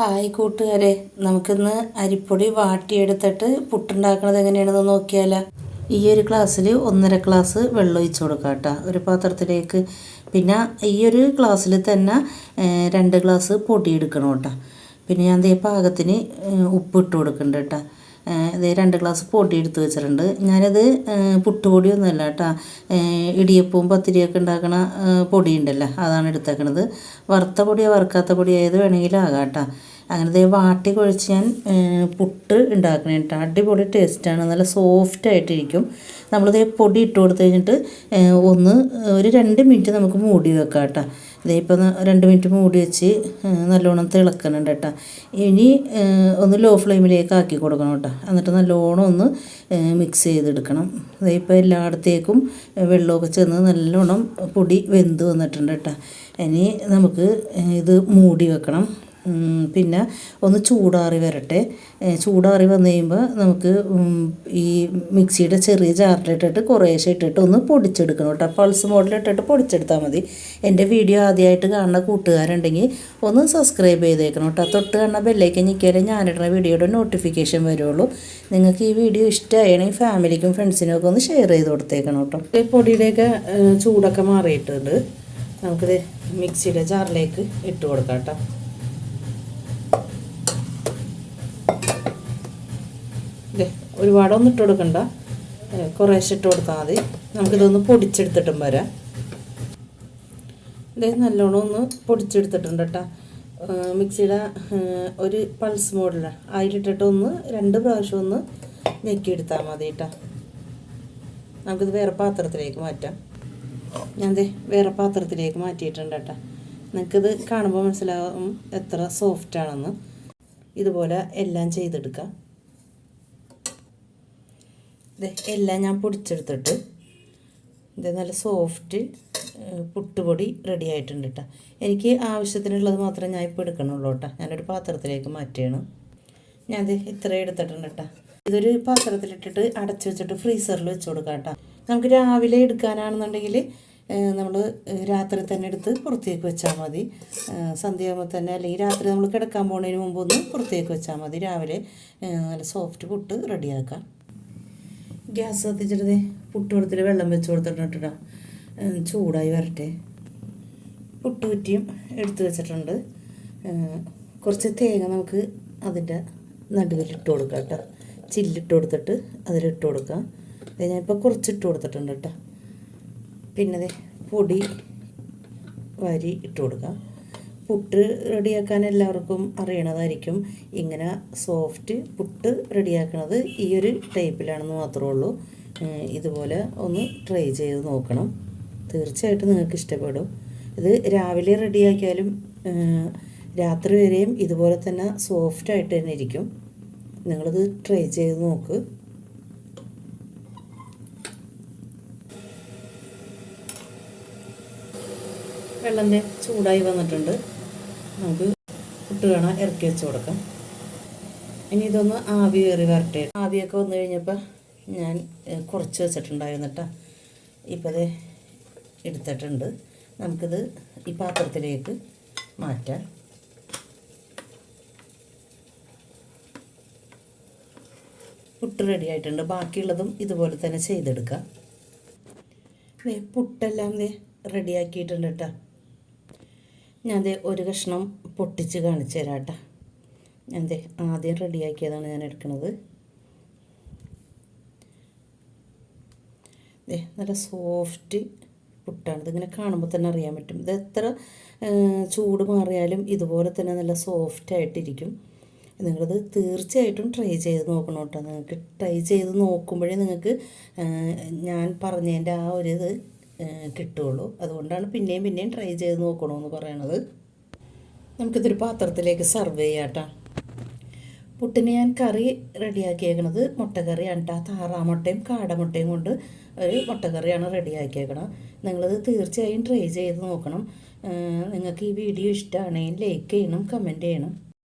Hi കൂട്ടുകാരെ നമുക്കിന്ന് അരിപ്പൊടി വാട്ടിയെടുത്തിട്ട് പുട്ടുണ്ടാക്കുന്നത് എങ്ങനെയാണെന്ന് നോക്കിയാലോ. ഈ ഒരു ഗ്ലാസ്സിൽ ഒന്നര ഗ്ലാസ് വെള്ളം ഒഴിച്ച് കൊടുക്കാം കേട്ടോ. ഒരു പാത്രത്തിലേക്ക്. പിന്നെ ഈ ഒരു ഗ്ലാസ്സിൽ തന്നെ രണ്ട് ഗ്ലാസ് പൊടി എടുക്കണം കേട്ടോ. പിന്നെ ഞാൻ ദേ പാകത്തിന് ഉപ്പ് ഇട്ട് കൊടുക്കുന്നുണ്ട് കേട്ടോ. ഇത് രണ്ട് ഗ്ലാസ് പൊടി എടുത്ത് വെച്ചിട്ടുണ്ട്. ഞാനത് പുട്ടുപൊടിയൊന്നുമല്ല കേട്ടോ. ഇടിയപ്പവും പത്തിരിയൊക്കെ ഉണ്ടാക്കണ പൊടിയുണ്ടല്ലോ അതാണ് എടുത്തേക്കണത്. വറുത്ത പൊടിയോ വറുക്കാത്ത പൊടിയോ ഏത് വേണമെങ്കിലും ആകാം കേട്ടോ. അങ്ങനെ ദേ വാട്ടി കുഴച്ച് ഞാൻ പുട്ട് ഉണ്ടാക്കണം കേട്ടോ അടിപൊളി ടേസ്റ്റാണ് നല്ല സോഫ്റ്റ് ആയിട്ടിരിക്കും. നമ്മളിത് പൊടി ഇട്ട് കൊടുത്ത് കഴിഞ്ഞിട്ട് ഒന്ന് ഒരു രണ്ട് മിനിറ്റ് നമുക്ക് മൂടി വെക്കാം കേട്ടോ ഇതേ ഇപ്പം രണ്ട് മിനിറ്റ് മൂടി വെച്ച് നല്ലോണം തിളക്കുന്നുണ്ട് കേട്ടോ ഇനി ഒന്ന് ലോ ഫ്ലെയിമിലേക്ക് ആക്കി കൊടുക്കണം കേട്ടോ എന്നിട്ട് നല്ലോണം ഒന്ന് മിക്സ് ചെയ്തെടുക്കണം. ഇതേ ഇപ്പോൾ എല്ലായിടത്തേക്കും വെള്ളമൊക്കെ ചെന്ന് നല്ലോണം പൊടി വെന്ത് വന്നിട്ടുണ്ട് കേട്ടോ ഇനി നമുക്ക് ഇത് മൂടി വെക്കണം. പിന്നെ ഒന്ന് ചൂടാറി വരട്ടെ. ചൂടാറി വന്നു കഴിയുമ്പോൾ നമുക്ക് ഈ മിക്സിയുടെ ചെറിയ ജാറിലിട്ടിട്ട് കുറേശ്ശെ ഇട്ടിട്ട് ഒന്ന് പൊടിച്ചെടുക്കണം കേട്ടോ. പൾസ് മോഡലിട്ടിട്ട് പൊടിച്ചെടുത്താൽ മതി. എന്റെ വീഡിയോ ആദ്യമായിട്ട് കാണുന്ന കൂട്ടുകാരുണ്ടെങ്കിൽ ഒന്ന് സബ്സ്ക്രൈബ് ചെയ്തേക്കണം കേട്ടോ. തൊട്ട് കാണുന്ന ബെല്ലേക്ക് ഞെക്കിയാലേ ഞാനിടുന്ന വീഡിയോയുടെ നോട്ടിഫിക്കേഷൻ വരുള്ളൂ. നിങ്ങൾക്ക് ഈ വീഡിയോ ഇഷ്ടമാണെങ്കിൽ ഫാമിലിക്കും ഫ്രണ്ട്സിനും ഒക്കെ ഒന്ന് ഷെയർ ചെയ്ത് കൊടുത്തേക്കണം കേട്ടോ. ഈ പൊടിയുടെയൊക്കെ ചൂടൊക്കെ മാറിയിട്ടുണ്ട്. നമുക്കിത് മിക്സിയുടെ ജാറിലേക്ക് ഇട്ട് കൊടുക്കാം കേട്ടോ. ഒരുപാടൊന്നും ഇട്ട് കൊടുക്കണ്ട. കുറേശ്ശെ ഇട്ട് കൊടുത്താൽ മതി. നമുക്കിതൊന്ന് പൊടിച്ചെടുത്തിട്ടും വരാം. ഇതേ നല്ലോണം ഒന്ന് പൊടിച്ചെടുത്തിട്ടുണ്ട് കേട്ടോ മിക്സിയുടെ ഒരു പൾസ് മോഡല. അതിലിട്ടിട്ട് ഒന്ന് രണ്ട് പ്രാവശ്യം ഒന്ന് ഞെക്കിയെടുത്താൽ മതി കേട്ടോ നമുക്കിത് വേറെ പാത്രത്തിലേക്ക് മാറ്റാം. ഞാൻ ദേ വേറെ പാത്രത്തിലേക്ക് മാറ്റിയിട്ടുണ്ട് കേട്ടോ നിങ്ങൾക്കിത് കാണുമ്പോൾ മനസ്സിലാവും എത്ര സോഫ്റ്റാണെന്ന് ഇതുപോലെ എല്ലാം ചെയ്തെടുക്കാം. എല്ലാം ഞാൻ പൊടിച്ചെടുത്തിട്ട് ഇത് നല്ല സോഫ്റ്റ് പുട്ടുപൊടി റെഡി ആയിട്ടുണ്ട് കേട്ടോ എനിക്ക് ആവശ്യത്തിനുള്ളത് മാത്രമേ ഞാൻ ഇപ്പോൾ എടുക്കണുള്ളൂ കേട്ടോ ഞാനൊരു പാത്രത്തിലേക്ക് മാറ്റിയാണ്. ഞാൻ ഇത് ഇത്രയും എടുത്തിട്ടുണ്ട് കേട്ടോ ഇതൊരു പാത്രത്തിലിട്ടിട്ട് അടച്ചു വെച്ചിട്ട് ഫ്രീസറിൽ വെച്ച് കൊടുക്കാം കേട്ടോ നമുക്ക് രാവിലെ എടുക്കാനാണെന്നുണ്ടെങ്കിൽ നമ്മൾ രാത്രി തന്നെ എടുത്ത് പുറത്തേക്ക് വെച്ചാൽ മതി. സന്ധ്യയാകുമ്പോൾ തന്നെ അല്ലെങ്കിൽ രാത്രി നമ്മൾ കിടക്കാൻ പോകുന്നതിന് മുമ്പ് ഒന്ന് പുറത്തേക്ക് വെച്ചാൽ മതി. രാവിലെ നല്ല സോഫ്റ്റ് പുട്ട് റെഡിയാക്കാം ഗ്യാസ് കത്തിച്ചിട്ട് പുട്ട് കൊടുത്തിട്ട് വെള്ളം വെച്ച് കൊടുത്തിട്ടുണ്ട് ചൂടായി വരട്ടെ. പുട്ട് കുറ്റിയും എടുത്ത് വെച്ചിട്ടുണ്ട്. കുറച്ച് തേങ്ങ നമുക്ക് അതിന്റെ നടുവിൽ ഇട്ട് കൊടുക്കാം കേട്ടോ ചില്ലിട്ട് കൊടുത്തിട്ട് അതിലിട്ട് കൊടുക്കാം. ഞാൻ ഞാനിപ്പോൾ കുറച്ച് ഇട്ട് കൊടുത്തിട്ടുണ്ട് കേട്ടോ പിന്നെ പൊടി വരി ഇട്ട് കൊടുക്കാം. പുട്ട് റെഡിയാക്കാൻ എല്ലാവർക്കും അറിയണതായിരിക്കും. ഇങ്ങനെ സോഫ്റ്റ് പുട്ട് റെഡിയാക്കണത് ഈ ഒരു ടൈപ്പിലാണെന്ന് മാത്രമേ ഉള്ളൂ. ഇതുപോലെ ഒന്ന് ട്രൈ ചെയ്ത് നോക്കണം. തീർച്ചയായിട്ടും നിങ്ങൾക്ക് ഇഷ്ടപ്പെടും. ഇത് രാവിലെ റെഡിയാക്കിയാലും രാത്രി വരെയും ഇതുപോലെ തന്നെ സോഫ്റ്റ് ആയിട്ട് തന്നെ ഇരിക്കും. നിങ്ങളിത് ട്രൈ ചെയ്ത് നോക്ക്. വെള്ളം ചൂടായി വന്നിട്ടുണ്ട്. നമുക്ക് പുട്ട് കാണാൻ ഇറക്കി വെച്ച് കൊടുക്കാം. ഇനി ഇതൊന്ന് ആവി കയറി വരട്ടെ. ആവിയൊക്കെ വന്നു കഴിഞ്ഞപ്പോൾ ഞാൻ കുറച്ച് വെച്ചിട്ടുണ്ടായിരുന്നു കേട്ടോ ഇപ്പോൾ അത് എടുത്തിട്ടുണ്ട്. നമുക്കിത് ഈ പാത്രത്തിലേക്ക് മാറ്റാം. പുട്ട് റെഡി ആയിട്ടുണ്ട്. ബാക്കിയുള്ളതും ഇതുപോലെ തന്നെ ചെയ്തെടുക്കാം. പുട്ടെല്ലാം റെഡിയാക്കിയിട്ടുണ്ട് കേട്ടോ ഞാൻ ഒരു കഷ്ണം പൊട്ടിച്ച് കാണിച്ചു തരാം കേട്ടോ ഞാൻ ആദ്യം റെഡിയാക്കിയതാണ് ഞാൻ എടുക്കുന്നത് നല്ല സോഫ്റ്റ് പുട്ടാണ്. ഇതിങ്ങനെ കാണുമ്പോൾ തന്നെ അറിയാൻ പറ്റും. ഇത് എത്ര ചൂട് മാറിയാലും ഇതുപോലെ തന്നെ നല്ല സോഫ്റ്റ് ആയിട്ടിരിക്കും. നിങ്ങളിത് തീർച്ചയായിട്ടും ട്രൈ ചെയ്ത് നോക്കണം കേട്ടോ. നിങ്ങൾക്ക് ട്രൈ ചെയ്ത് നോക്കുമ്പോഴേ നിങ്ങൾക്ക് ഞാൻ പറഞ്ഞതിന്റെ ആ ഒരു ഇത് ആ, കിട്ടുള്ളൂ അതുകൊണ്ടാണ് പിന്നെയും പിന്നെയും ട്രൈ ചെയ്ത് നോക്കണമെന്ന് പറയണത്. നമുക്കിതൊരു പാത്രത്തിലേക്ക് സർവ് ചെയ്യാട്ടോ. പുട്ടിന് ഞാൻ കറി റെഡിയാക്കിയേക്കണത് മുട്ടക്കറിയാണ് കേട്ടോ താറാമുട്ടയും കാടമുട്ടയും കൊണ്ട് ഒരു മുട്ടക്കറിയാണ് റെഡിയാക്കിയേക്കണം നിങ്ങളിത് തീർച്ചയായും ട്രൈ ചെയ്ത് നോക്കണം. നിങ്ങൾക്ക് ഈ വീഡിയോ ഇഷ്ടമാണെങ്കിൽ ലൈക്ക് ചെയ്യണം കമന്റ് ചെയ്യണം.